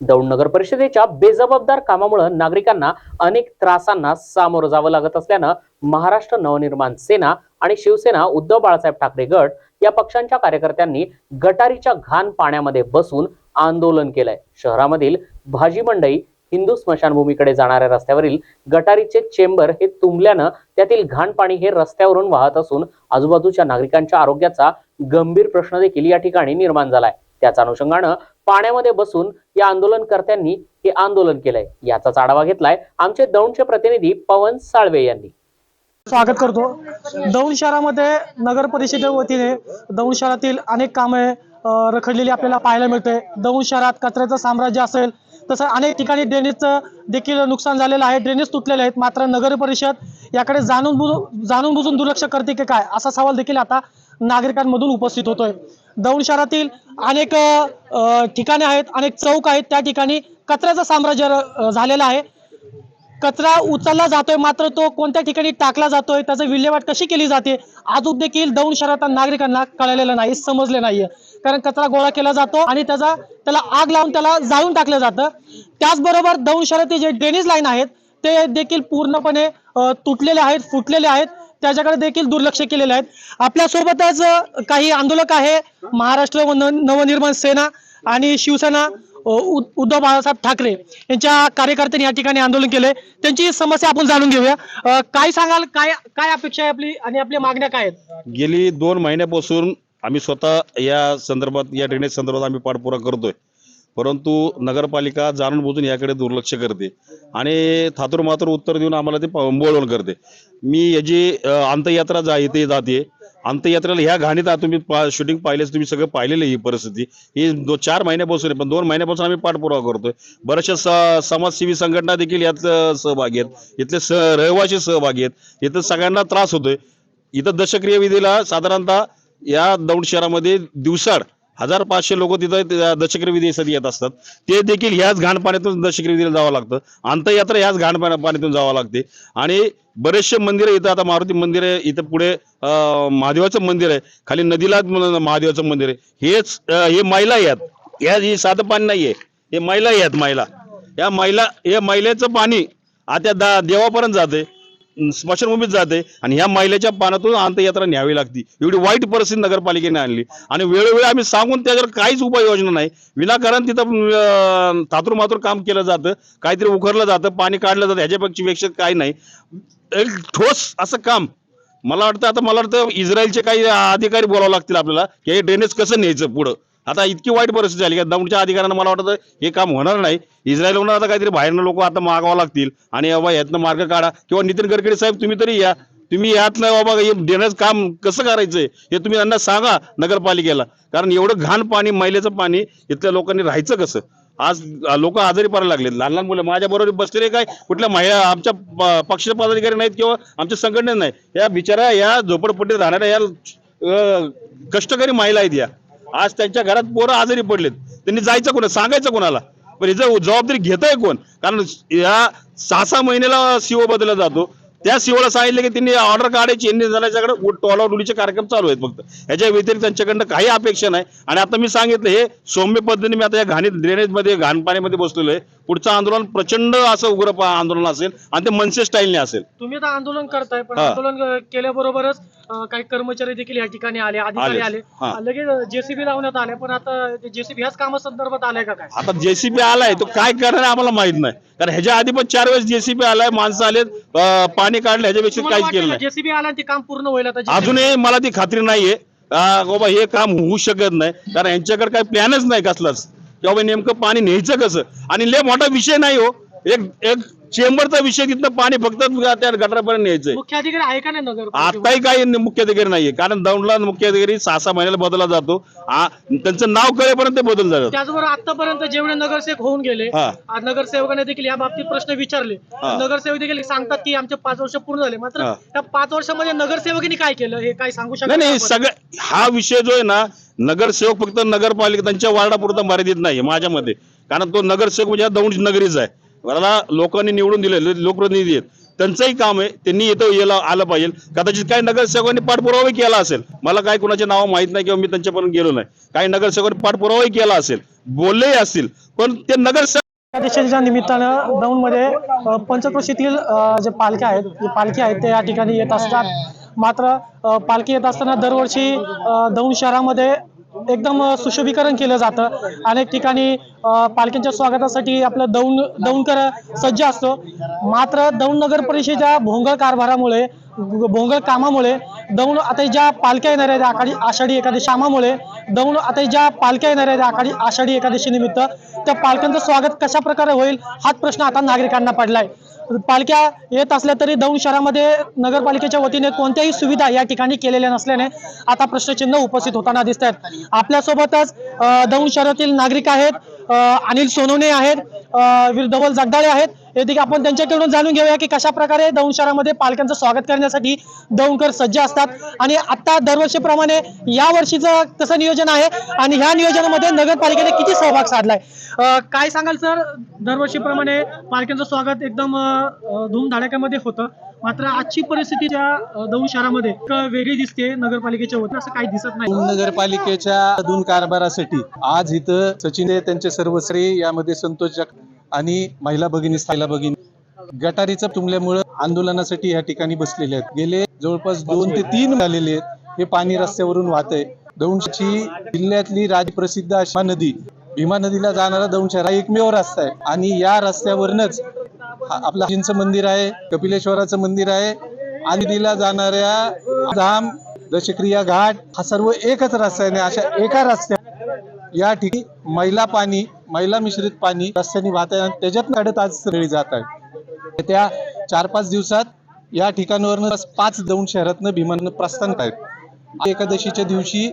दौंड नगर परिषदेच्या बेजबाबदार कामामुळे नागरिकांना अनेक त्रासांना सामोरं जावं लागत असल्यानं महाराष्ट्र नवनिर्माण सेना आणि शिवसेना उद्धव बाळासाहेब ठाकरे गट या पक्षांच्या कार्यकर्त्यांनी गटारीच्या घाण पाण्यामध्ये बसून आंदोलन केलंय. शहरामधील भाजी मंडई हिंदू स्मशानभूमीकडे जाणाऱ्या रस्त्यावरील गटारीचे चेंबर हे तुंबल्यानं त्यातील घाण पाणी हे रस्त्यावरून वाहत असून आजूबाजूच्या नागरिकांच्या आरोग्याचा गंभीर प्रश्न देखील या ठिकाणी निर्माण झालाय. त्याच अनुषंगानं पाण्यामध्ये बसून या आंदोलनकर्त्यांनी हे आंदोलन केलंय. याचाच आढावा घेतलाय आमचे दौंडचे प्रतिनिधी पवन साळवे यांनी. स्वागत करतो. दौंड शहरामध्ये नगर परिषदे वतीने दौंड शहरातील अनेक कामे रखडलेली आपल्याला पाहायला मिळते. दौंड शहरात कचऱ्याचं साम्राज्य असेल तसं अनेक ठिकाणी ड्रेनेजचं देखील नुकसान झालेलं आहे. ड्रेनेज तुटलेले आहेत मात्र नगर परिषद याकडे जाणून बुजून जाणून बुजून दुर्लक्ष करते की काय असा सवाल देखील आता नागरिकांमधून उपस्थित होतोय. दौंड शहरातील अनेक ठिकाणे आहेत अनेक चौक आहेत. त्या ठिकाणी कचऱ्याचं साम्राज्य झालेलं आहे. कचरा उचलला जातोय मात्र तो कोणत्या ठिकाणी टाकला जातोय त्याचं विल्हेवाट कशी केली जाते अजून देखील दौंड शहरात नागरिकांना कळलेलं नाही समजले नाहीये. कारण कचरा गोळा केला जातो आणि त्याचा त्याला आग लावून त्याला जाळून टाकलं जातं. त्याचबरोबर दौंड शहरातील जे ड्रेनेज लाईन आहेत ते देखील पूर्णपणे तुटलेले आहेत फुटलेले आहेत. त्याच्याकडे देखील दुर्लक्ष केलेले आहेत आपल्यासोबतच काही आंदोलक आहे. महाराष्ट्र व नवनिर्माण सेना आणि शिवसेना उ- उद्धव बाळासाहेब ठाकरे यांच्या कार्यकर्त्यांनी या ठिकाणी आंदोलन केले त्यांची समस्या आपण जाणून घेऊया. काय सांगाल? काय काय अपेक्षा आहे आपली आणि आपल्या मागण्या काय आहेत? गेली दोन महिन्यापासून आम्ही स्वतः या संदर्भात या ड्रेनेज संदर्भात आम्ही पाठपुरा करतोय. परंतु नगरपालिका जाणून बुजून याकडे दुर्लक्ष करते आणि थातूर मातूर उत्तर देऊन आम्हाला ते बोळवण करते. मी याची अंतयात्रा जा इथे जाते. अंत्ययात्रेला ह्या घाणीत तुम्ही पा शूटिंग पाहिलेच तुम्ही सगळं पाहिलेलं ही परिस्थिती. ही दो चार महिन्यापासून आहे पण दोन महिन्यापासून आम्ही पाठपुरावा करतोय. बऱ्याचशा स समाजसेवी संघटना देखील यात सहभागी आहेत. इथले स रहिवासी सहभागी आहेत. इथं सगळ्यांना त्रास होतोय. इथं दशक्रिया विधीला साधारणतः या दौंड शहरामध्ये दिवसाड हजार पाचशे लोक तिथं त्या विधीसाठी येत असतात. ते देखील ह्याच घाण पाण्यातून दशक्रिया विधीला जावं लागतं. अंतयात्रा ह्याच घाण पाण्या पाण्यातून जावं लागते. आणि बरेचसे मंदिर इथं आता मारुती मंदिर आहे इथं पुढे महादेवाचं मंदिर आहे. खाली नदीला महादेवाचं मंदिर आहे. हेच हे महिला आहेत. या हे साधं पाणी नाहीये. हे महिला आहेत महिला. या महिला या महिलेचं पाणी आता दा देवापर्यंत जाते स्मशानभूमीत जाते आणि ह्या महिलेच्या पानातून अंत्ययात्रा न्यावी लागती. एवढी वाईट परिस्थिती नगरपालिकेने आणली. आणि वेळोवेळी आम्ही सांगून त्याच्यावर काहीच उपाययोजना नाही. विनाकारण तिथं अं, काम केलं जातं. काहीतरी उखरलं जातं पाणी काढलं जातं ह्याच्यापेक्षा पेक्षा काही नाही. एक ठोस असं काम. मला वाटतं आता मला वाटतं इस्रायलचे काही अधिकारी बोलावं लागतील आपल्याला की हे ड्रेनेज कसं न्यायचं पुढं? आता इतकी वाईट परिस्थिती झाली का दौंडच्या अधिकाऱ्यांना मला वाटतं हे काम होणार नाही. इस्रायलहून आता काहीतरी बाहेरनं लोक आता मागावं लागतील. आणि बाबा यातनं मार्ग काढा. किंवा नितीन गडकरी साहेब तुम्ही तरी या. तुम्ही यातलं बाबा हे देण्याचं काम कसं करायचंय हे तुम्ही त्यांना सांगा नगरपालिकेला. कारण एवढं घाण पाणी मैलेचं पाणी इथल्या लोकांनी राहायचं कसं? आज लोक आजारी पडायला लागलेत. लहान लहान मुलं माझ्या बरोबर बसलेले काय? कुठल्या महिला आमच्या प- पक्ष पदाधिकारी नाहीत किंवा आमच्या संघटनेत नाही. या बिचाऱ्या या झोपडपट्टीत राहणाऱ्या या कष्टकरी महिला आहेत या. आज त्यांच्या घरात पोरं आजारी पडलेत. त्यांनी जायचं कोणा? सांगायचं कोणाला? पण हिचं जबाबदारी घेत आहे कोण? कारण या सहा सहा महिन्याला सीओ बदलला जातो. त्या सीओला सांगितलं की त्यांनी ऑर्डर काढायची यांनी झाल्याच्याकडे टोला डुलीचे कार्यक्रम चालू आहेत फक्त. ह्याच्या व्यतिरिक्त त्यांच्याकडनं काही अपेक्षा नाही. आणि आता मी सांगितलं हे सौम्य पद्धतीने मी आता या घाणीत ड्रेनेजमध्ये घाण पाण्यामध्ये बसलेलो आहे. पुढचं आंदोलन प्रचंड असं उग्र आंदोलन असेल आणि ते मनसे स्टाईलने असेल. तुम्ही आता आंदोलन करताय पण. आंदोलन केल्याबरोबरच काही कर्मचारी देखील या ठिकाणी आले अधिकारी आले. लगेच जेसीबी लावण्यात आले पण आता जेसीबी ह्याच कामासंदर्भात आलाय का काय? आता जेसीबी आलाय तो काय करणार आम्हाला माहीत नाही. कारण ह्याच्या आधी पण चार वेळेस जेसीबी आलाय माणसं आलेत. अं, पाणी काढलं ह्याच्यापेक्षा काहीच केलं नाही. जेसीबी आला आणि ते काम पूर्ण होईल आता JCB अजूनही मला ती खात्री नाहीये. बाबा हे काम होऊ शकत नाही. कारण यांच्याकडे काही प्लॅनच नाही कसलाच. की बाबा नेमकं पाणी न्यायचं कसं? आणि लय मोठा विषय नाही हो. एक एक चेंबरचा विषय तिथनं पाणी फक्त त्या गटारापर्यंत न्यायचंय. मुख्य अधिकारी आहे का नाही नगर आताही काही मुख्य अधिकारी नाहीये. कारण दौंडला मुख्य अधिकारी सहा सहा महिन्याला बदलला जातो. आ- त्यांचं नाव कळेपर्यंत ते बदल जातात त्याचबरोबर आतापर्यंत जेवढे नगरसेवक होऊन गेले हा. आज नगरसेवकाने देखील या बाबतीत प्रश्न विचारले. हा. नगरसेवक देखील सांगतात की आमचे पाच वर्ष पूर्ण झाले. मात्र हा. त्या पाच वर्षामध्ये नगरसेवकांनी काय केलं हे काय सांगू शकत नाही नाही आपण? सगळं हा विषय जो आहे ना नगरसेवक फक्त नगरपालिका त्यांच्या वार्डापुरता मर्यादित नाही माझ्या मते कारण तो नगरसेवक म्हणजे हा दौंड नगरीच आहे. मला लोकांनी निवडून दिले लोकप्रतिनिधी आहेत. त्यांचंही काम आहे त्यांनी येतो यायला आलं पाहिजे. कदाचित काही नगरसेवकांनी पाठपुरावाही केला असेल. मला काय कुणाचे नावं माहीत नाही किंवा मी त्यांच्यापर्यंत गेलो नाही. काही नगरसेवकांनी पाठपुरावाही केला असेल बोललेही असतील पण ते नगरसेवक या निमित्तानं दौंडमध्ये पंचक्रोशीतील जे पालख्या आहेत जे पालखी आहेत ते या ठिकाणी येत असतात. मात्र पालखी येत असताना दरवर्षी दौंड शहरामध्ये एकदम सुशोभीकरण केलं जातं. अनेक ठिकाणी अ, पालखींच्या स्वागतासाठी आपलं दौंड दौंडकर सज्ज असतो. मात्र दौंड नगर परिषदेच्या भोंगळ कारभारामुळे भोंगळ कामामुळे दौंड आता ज्या पालख्या येणार आहेत आखाडी आषाढी एकादशी शामामुळे दौंड आता ज्या पालख्या येणार आहेत आखाडी आषाढी एकादशी निमित्त त्या पालख्यांचं स्वागत कशा प्रकारे होईल हाच प्रश्न आता नागरिकांना पडलाय. पालख्या येत असल्या तरी दौंड शहरामध्ये नगरपालिकेच्या वतीने कोणत्याही सुविधा या ठिकाणी केलेल्या नसल्याने आता प्रश्नचिन्ह उपस्थित होताना दिसत आहेत आपल्यासोबतच अ, दौंड शहरातील नागरिक आहेत अनिल सोनवणे आहेत वीर धवल जगदाळे आहेत. हे देखील आपण त्यांच्याकडून जाणून घेऊया की कशा प्रकारे दौंड शहरामध्ये पालख्यांचं स्वागत करण्यासाठी दौंडकर सज्ज असतात. आणि आता दरवर्षीप्रमाणे या वर्षीचं कसं नियोजन आहे. आणि ह्या नियोजनामध्ये नगरपालिकेने किती सहभाग साधलाय? काय सांगाल सर? दरवर्षीप्रमाणे पालख्यांचं स्वागत एकदम अ, धूमधडाक्यामध्ये होतं. मात्र आजची परिस्थिती त्या दौंड शहरामध्ये वेगळी दिसते नगरपालिकेच्या वतीने. असं काही दिसत नाही. नगरपालिकेच्या अधून कारभारासाठी आज इथं सचिन त्यांचे सर्वश्री यामध्ये संतोष आणि महिला भगिनी स्थायला भगिनी गटारीचं तुंबल्यामुळं आंदोलनासाठी या ठिकाणी बसलेले आहेत. गेले जवळपास दोन ते तीन झालेले आहेत. हे पाणी रस्त्यावरून वाहतंय दौंडची जिल्ह्यातली राजप्रसिद्ध अशा नदी भीमा नदीला जाणारा दौंडशहर हा एकमेव रस्ता आहे. आणि या रस्त्यावरूनच आपला चिंच मंदिर आहे कपिलेश्वराचं मंदिर आहे आणि नदीला जाणाऱ्या धाम दशक्रिया घाट हा सर्व एकच रस्ता आहे अशा एका रस्त्या या ठिकाणी मैला पाणी मैला मिश्रित पाणी रस्त्याने वाहत आहे आणि त्याच्यात काढत आज सगळी जात आहे त्या चार पाच दिवसात या ठिकाणावरनं पाच दौंड शहरातनं भीमानं प्रस्थान आहेत. एकादशीच्या दिवशी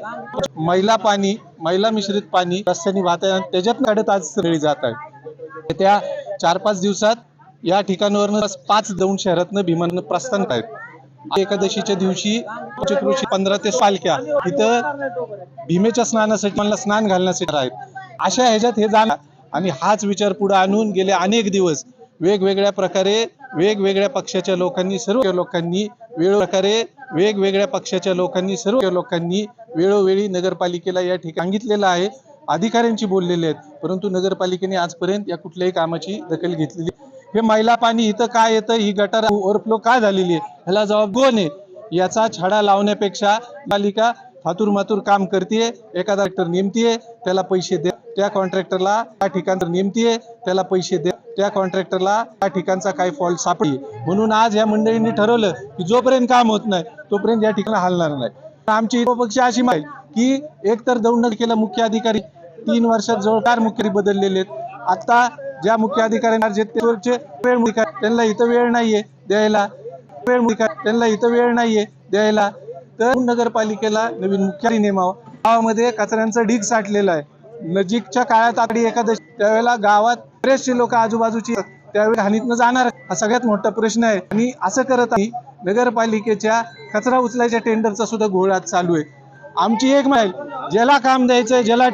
मैला पाणी मैला मिश्रित पाणी रस्त्याने वाहत आहे आणि त्याच्यात काढत आज सगळी जात आहे त्या चार पाच दिवसात या ठिकाणावरनं पाच दौंड शहरातनं भीमानं प्रस्थान आहेत. एकादशीच्या दिवशी पंधरा ते पालख्या इथं भीमेच्या स्नानासाठी मला स्नान घालण्यासाठी आहेत. अशा ह्याच्यात हे जाणार. आणि हाच विचार पुढे आणून गेले अनेक दिवस. वेगवेगळ्या प्रकारे वेगवेगळ्या पक्षाच्या लोकांनी सर्व लोकांनी वेळो प्रकारे वेगवेगळ्या पक्षाच्या लोकांनी सर्व लोकांनी वेळोवेळी नगरपालिकेला या ठिकाणी सांगितलेलं आहे. अधिकाऱ्यांची बोललेले आहेत. परंतु नगरपालिकेने आजपर्यंत या कुठल्याही कामाची दखल घेतलेली हे मैला पाणी इथं काय येतं? ही गटार ओव्हरफ्लो काय झालेली आहे? ह्याला जबाब कोण आहे? याचा छडा लावण्यापेक्षा पालिका फातूर मातूर काम करते एखादा डॉक्टर नेमतीये. त्याला पैसे दे त्या कॉन्ट्रॅक्टरला त्या ठिकाण नेमतीये त्याला पैसे दे. त्या कॉन्ट्रॅक्टरला त्या ठिकाणचा काय फॉल्ट सापडी म्हणून आज या मंडळींनी ठरवलं की जोपर्यंत काम होत नाही तोपर्यंत या ठिकाणी हलणार नाही. आमची पक्ष अशी माहिती की एकतर दौंड केला मुख्य अधिकारी तीन वर्षात जवळ चार मुख्य बदललेले आहेत. आता ज्या मुख्य अधिकाऱ्यांना वेळ मुख्य त्यांना इथं वेळ नाहीये द्यायला. वेळ मुख्य त्यांना इथं वेळ नाहीये द्यायला. तर नगरपालिकेला नवीन मुख्यारी नेमावं. गावामध्ये कचऱ्यांचा ढीग साठलेला आहे. नजीकच्या काळात आधी एकादशी त्यावेळेला गावात बरेचसे लोक आजूबाजूची त्यावेळी हानीतनं जाणार. हा सगळ्यात मोठा प्रश्न आहे. आणि असं करत आहे नगरपालिकेच्या कचरा उचलायच्या टेंडरचा सुद्धा घोळात चालू आहे. आमची एक माईल ज्याला काम द्यायचंय ज्याला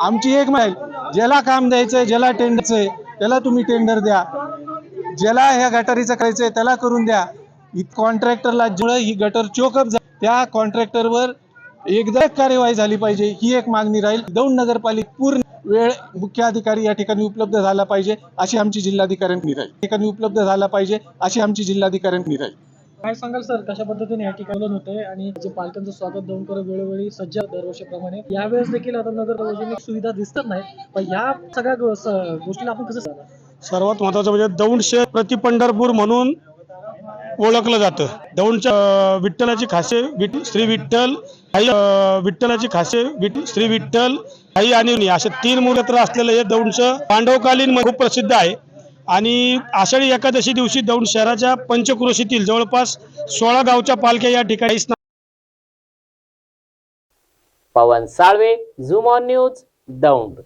आमची एक माईल ज्याला काम द्यायचंय ज्याला टेंडरचंय त्याला तुम्ही टेंडर द्या. ज्याला ह्या गटारीचं करायचंय त्याला करून द्या. कॉन्ट्रॅक्टरला जेवढं ही गटर चोकअप त्या कॉन्ट्रॅक्टरवर एकदा कार्यवाही झाली पाहिजे ही एक मागणी राहील. दौंड नगरपालिका पूर्ण वेळ मुख्य अधिकारी या ठिकाणी उपलब्ध झाला पाहिजे अशी आमची जिल्हाधिकाऱ्यांनी राहील ठिकाणी उपलब्ध झाला पाहिजे अशी आमची जिल्हाधिकाऱ्यांनी राहील काय सांगाल सर कशा पद्धतीने या ठिकाणी होते आणि जे पालकांचं स्वागत दौंडकर वेळोवेळी सज्ज दरवर्षीप्रमाणे यावेळेस देखील आता नगर सार्वजनिक सुविधा दिसत नाही पण ह्या सगळ्या गोष्टीला आपण कसं सांगा सर्वात महत्वाचं म्हणजे दौंड शहर प्रति पंढरपूर म्हणून ओळखलं जातं. दौंडच्या विठ्ठलाची खासे श्री विठ्ठल आई विठ्ठलाची खासे श्री विठ्ठल आई आणि असे तीन मूलत्र असलेलं हे दौंडचं पांडवकालीन खूप प्रसिद्ध आहे. आणि आषाढी एकादशी दिवशी दौंड शहराच्या पंचक्रोशीतील जवळपास सोळा गावच्या पालख्या या ठिकाणी Pavan Salve zoom on news Daund.